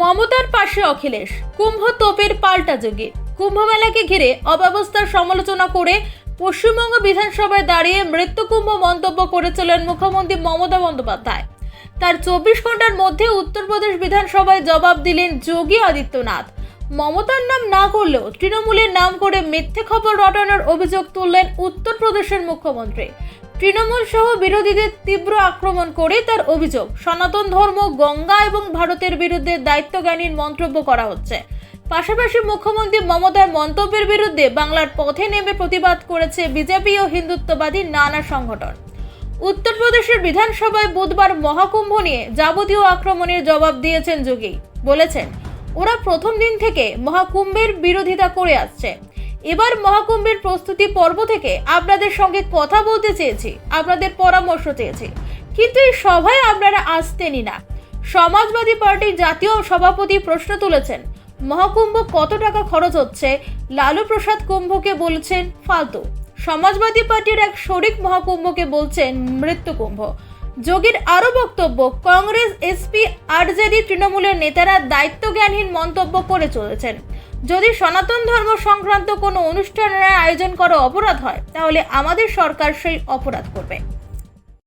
মমতার পাশে অখিলেশ। কুম্ভ তোপের পাল্টা যোগে। কুম্ভ মেলাকে ঘিরে অব্যবস্থার সমালোচনা করে পশ্চিমবঙ্গ বিধানসভায় দাঁড়িয়ে মৃত্যুকুম্ভ মন্তব্য করেছিলেন মুখ্যমন্ত্রী মমতা বন্দ্যোপাধ্যায়। তার চব্বিশ ঘণ্টার মধ্যে উত্তরপ্রদেশ বিধানসভায় জবাব দিলেন যোগী আদিত্যনাথ। মমতার নাম না করলেও তৃণমূলের নাম করে মিথ্যে খবর রটানোর অভিযোগ তুললেন উত্তরপ্রদেশের মুখ্যমন্ত্রী। তৃণমূল সহ বিরোধীদের তীব্র আক্রমণ করে তার অভিযোগ, সনাতন ধর্ম, গঙ্গা এবং ভারতের বিরুদ্ধে দায়িত্বজ্ঞানীর মন্তব্য করা হচ্ছে। পাশাপাশি মুখ্যমন্ত্রী মমতার মন্তব্যের বিরুদ্ধে বাংলার পথে নেমে প্রতিবাদ করেছে বিজেপি ও হিন্দুত্ববাদী নানা সংগঠন। উত্তরপ্রদেশের বিধানসভায় বুধবার মহাকুম্ভ নিয়ে যাবতীয় আক্রমণের জবাব দিয়েছেন যোগী। বলেছেন, ওরা প্রথম দিন থেকে মহাকুম্ভের বিরোধিতা করে আসছে। এবার মহাকুম্ভের প্রস্তুতি পর্ব থেকে আপনাদের সঙ্গে কথা বলতে চেয়েছি, আপনাদের পরামর্শ চেয়েছি। কিন্তু এই সভায় আপনারা আসতেনই না। সমাজবাদী পার্টির জাতীয় সভাপতি প্রশ্ন তুলেছেন, মহাকুম্ভ কত টাকা খরচ হচ্ছে? লালু প্রসাদ কুম্ভকে বলছেন ফালতু। সমাজবাদী পার্টির এক শরিক মহাকুম্ভকে বলছেন মৃত্যুকুম্ভ যোগীর আরও বক্তব্য, কংগ্রেস, এসপি আরজেডি তৃণমূলের নেতারা দায়িত্বজ্ঞানহীন মন্তব্য করে চলেছেন। যদি সনাতন ধর্ম সংক্রান্ত কোনো অনুষ্ঠানের আয়োজন করা অপরাধ হয়, তাহলে আমাদের সরকার সেই অপরাধ করবে।